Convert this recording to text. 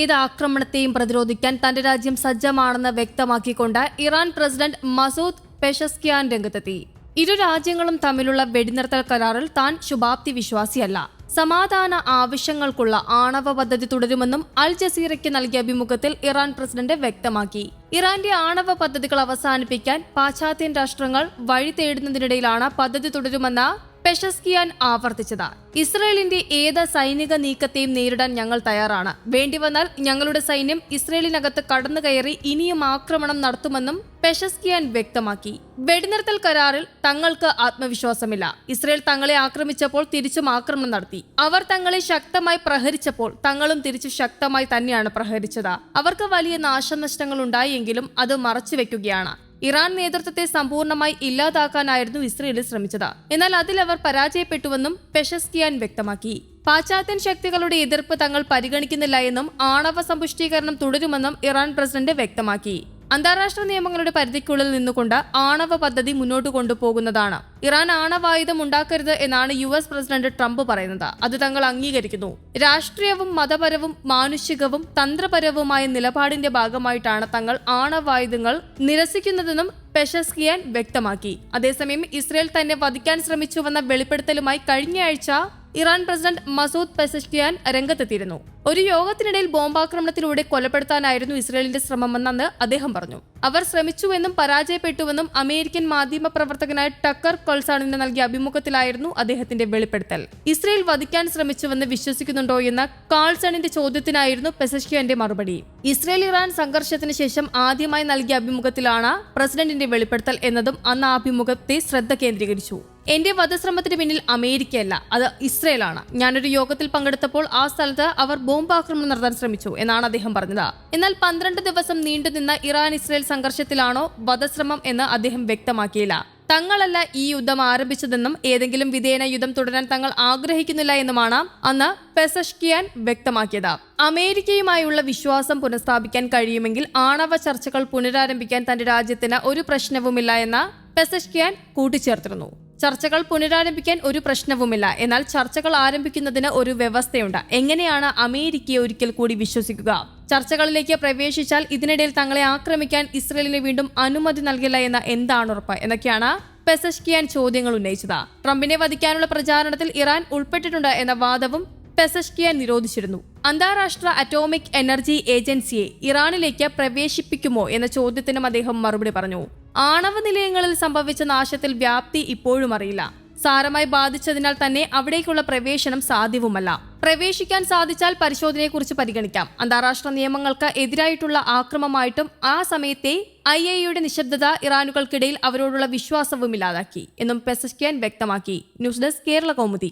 ഏത് ആക്രമണത്തെയും പ്രതിരോധിക്കാൻ തന്റെ രാജ്യം സജ്ജമാണെന്ന് വ്യക്തമാക്കിക്കൊണ്ട് ഇറാൻ പ്രസിഡന്റ് മസൂദ് പെഷസ്കിയാൻ രംഗത്തെത്തി. ഇരു രാജ്യങ്ങളും തമ്മിലുള്ള വെടിനിർത്തൽ കരാറിൽ താൻ ശുഭാപ്തി വിശ്വാസിയല്ല. സമാധാന ആവശ്യങ്ങൾക്കുള്ള ആണവ പദ്ധതി തുടരുമെന്നും അൽ ജസീറയ്ക്ക് നൽകിയ അഭിമുഖത്തിൽ ഇറാൻ പ്രസിഡന്റ് വ്യക്തമാക്കി. ഇറാന്റെ ആണവ പദ്ധതികൾ അവസാനിപ്പിക്കാൻ പാശ്ചാത്യൻ രാഷ്ട്രങ്ങൾ വഴി തേടുന്നതിനിടയിലാണ് പദ്ധതി തുടരുമെന്ന പെഷസ്കിയാൻ ആവർത്തിച്ചത്. ഇസ്രയേലിന്റെ ഏത് സൈനിക നീക്കത്തെയും നേരിടാൻ ഞങ്ങൾ തയ്യാറാണ്. വേണ്ടിവന്നാൽ ഞങ്ങളുടെ സൈന്യം ഇസ്രയേലിനകത്ത് കടന്നു കയറി ഇനിയും ആക്രമണം നടത്തുമെന്നും പെഷസ്കിയാൻ വ്യക്തമാക്കി. വെടിനിർത്തൽ കരാറിൽ തങ്ങൾക്ക് ആത്മവിശ്വാസമില്ല. ഇസ്രയേൽ തങ്ങളെ ആക്രമിച്ചപ്പോൾ തിരിച്ചും ആക്രമണം നടത്തി. അവർ തങ്ങളെ ശക്തമായി പ്രഹരിച്ചപ്പോൾ തങ്ങളും തിരിച്ചു ശക്തമായി തന്നെയാണ് പ്രഹരിച്ചത്. അവർക്ക് വലിയ നാശനഷ്ടങ്ങൾ ഉണ്ടായെങ്കിലും അത് മറച്ചുവെക്കുകയാണ്. ഇറാൻ നേതൃത്വത്തെ സമ്പൂർണമായി ഇല്ലാതാക്കാനായിരുന്നു ഇസ്രയേൽ ശ്രമിച്ചത്. എന്നാൽ അതിൽ അവർ പരാജയപ്പെട്ടുവെന്നും പെഷസ്കിയാൻ വ്യക്തമാക്കി. പാശ്ചാത്യൻ ശക്തികളുടെ എതിർപ്പ് തങ്ങൾ പരിഗണിക്കുന്നില്ല എന്നും ആണവ സമ്പുഷ്ടീകരണം തുടരുമെന്നും ഇറാൻ പ്രസിഡന്റ് വ്യക്തമാക്കി. അന്താരാഷ്ട്ര നിയമങ്ങളുടെ പരിധിക്കുള്ളിൽ നിന്നുകൊണ്ട് ആണവ പദ്ധതി മുന്നോട്ട് കൊണ്ടുപോകുന്നതാണ്. ഇറാൻ ആണവായുധം ഉണ്ടാക്കരുത് എന്നാണ് യു എസ് പ്രസിഡന്റ് ട്രംപ് പറയുന്നത്. അത് തങ്ങൾ അംഗീകരിക്കുന്നു. രാഷ്ട്രീയവും മതപരവും മാനുഷികവും തന്ത്രപരവുമായ നിലപാടിന്റെ ഭാഗമായിട്ടാണ് തങ്ങൾ ആണവായുധങ്ങൾ നിരസിക്കുന്നതെന്നും പെഷസ്കിയാൻ വ്യക്തമാക്കി. അതേസമയം ഇസ്രയേൽ തന്നെ വധിക്കാൻ ശ്രമിച്ചുവെന്ന വെളിപ്പെടുത്തലുമായി കഴിഞ്ഞയാഴ്ച ഇറാൻ പ്രസിഡന്റ് മസൂദ് പെസഷ്കിയാൻ രംഗത്തെത്തിയിരുന്നു. ഒരു യോഗത്തിനിടയിൽ ബോംബാക്രമണത്തിലൂടെ കൊലപ്പെടുത്താനായിരുന്നു ഇസ്രയേലിന്റെ ശ്രമമെന്ന് അദ്ദേഹം പറഞ്ഞു. അവർ ശ്രമിച്ചുവെന്നും പരാജയപ്പെട്ടുവെന്നും അമേരിക്കൻ മാധ്യമ പ്രവർത്തകനായ ടക്കർ കൊൾസാണിന് നൽകിയ അഭിമുഖത്തിലായിരുന്നു അദ്ദേഹത്തിന്റെ വെളിപ്പെടുത്തൽ. ഇസ്രയേൽ വധിക്കാൻ ശ്രമിച്ചുവെന്ന് വിശ്വസിക്കുന്നുണ്ടോ എന്ന കാൾസണിന്റെ ചോദ്യത്തിനായിരുന്നു പെസഷ്യന്റെ മറുപടി. ഇസ്രയേൽ ഇറാൻ സംഘർഷത്തിന് ശേഷം ആദ്യമായി നൽകിയ അഭിമുഖത്തിലാണ് പ്രസിഡന്റിന്റെ വെളിപ്പെടുത്തൽ എന്നതും അന്ന് ആ അഭിമുഖത്തെ ശ്രദ്ധ കേന്ദ്രീകരിച്ചു. എന്റെ വധശ്രമത്തിന് പിന്നിൽ അമേരിക്കയല്ല അത് ഇസ്രയേലാണ്. ഞാനൊരു യോഗത്തിൽ പങ്കെടുത്തപ്പോൾ ആ സ്ഥലത്ത് അവർ ബോംബാക്രമണം നടത്താൻ ശ്രമിച്ചു എന്നാണ് അദ്ദേഹം പറഞ്ഞത്. എന്നാൽ പന്ത്രണ്ട് ദിവസം നീണ്ടുനിന്ന ഇറാൻ ഇസ്രയേൽ സംഘർഷത്തിലാണോ വധശ്രമം എന്ന് അദ്ദേഹം വ്യക്തമാക്കിയില്ല. തങ്ങളല്ല ഈ യുദ്ധം ആരംഭിച്ചതെന്നും ഏതെങ്കിലും വിധേയന യുദ്ധം തുടരാൻ തങ്ങൾ ആഗ്രഹിക്കുന്നില്ല എന്നുമാണ് അന്ന് പെസഷ്കിയാൻ വ്യക്തമാക്കിയത്. അമേരിക്കയുമായുള്ള വിശ്വാസം പുനഃസ്ഥാപിക്കാൻ കഴിയുമെങ്കിൽ ആണവ ചർച്ചകൾ പുനരാരംഭിക്കാൻ തന്റെ രാജ്യത്തിന് ഒരു പ്രശ്നവുമില്ല എന്ന് പെസഷ്കിയാൻ കൂട്ടിച്ചേർത്തിരുന്നു. ചർച്ചകൾ പുനരാരംഭിക്കാൻ ഒരു പ്രശ്നവുമില്ല. എന്നാൽ ചർച്ചകൾ ആരംഭിക്കുന്നതിന് ഒരു വ്യവസ്ഥയുണ്ട്. എങ്ങനെയാണ് അമേരിക്കയെ ഒരിക്കൽ കൂടി വിശ്വസിക്കുക? ചർച്ചകളിലേക്ക് പ്രവേശിച്ചാൽ ഇതിനിടയിൽ തങ്ങളെ ആക്രമിക്കാൻ ഇസ്രയേലിന് വീണ്ടും അനുമതി നൽകില്ല എന്ന എന്താണ് ഉറപ്പ്? എന്നൊക്കെയാണ് പെസഷ്കിയാൻ ചോദ്യങ്ങൾ ഉന്നയിച്ചത്. ട്രംപിനെ വധിക്കാനുള്ള പ്രചാരണത്തിൽ ഇറാൻ ഉൾപ്പെട്ടിട്ടുണ്ട് എന്ന വാദവും പെസഷ്കിയാൻ നിരോധിച്ചിരുന്നു. അന്താരാഷ്ട്ര അറ്റോമിക് എനർജി ഏജൻസിയെ ഇറാനിലേക്ക് പ്രവേശിപ്പിക്കുമോ എന്ന ചോദ്യത്തിനും അദ്ദേഹം മറുപടി പറഞ്ഞു. ആണവ നിലയങ്ങളിൽ സംഭവിച്ച നാശത്തിൽ വ്യാപ്തി ഇപ്പോഴും അറിയില്ല. സാരമായി ബാധിച്ചതിനാൽ തന്നെ അവിടേക്കുള്ള പ്രവേശനം സാധ്യവുമല്ല. പ്രവേശിക്കാൻ സാധിച്ചാൽ പരിശോധനയെക്കുറിച്ച് പരിഗണിക്കാം. അന്താരാഷ്ട്ര നിയമങ്ങൾക്ക് എതിരായിട്ടുള്ള ആക്രമമായിട്ടും ആ സമയത്തെ ഐ എയുടെ നിശബ്ദത ഇറാനുകൾക്കിടയിൽ അവരോടുള്ള വിശ്വാസവും ഇല്ലാതാക്കി എന്നും പെസസ്കിയാൻ വ്യക്തമാക്കി. News desk Kerala Kaumudi.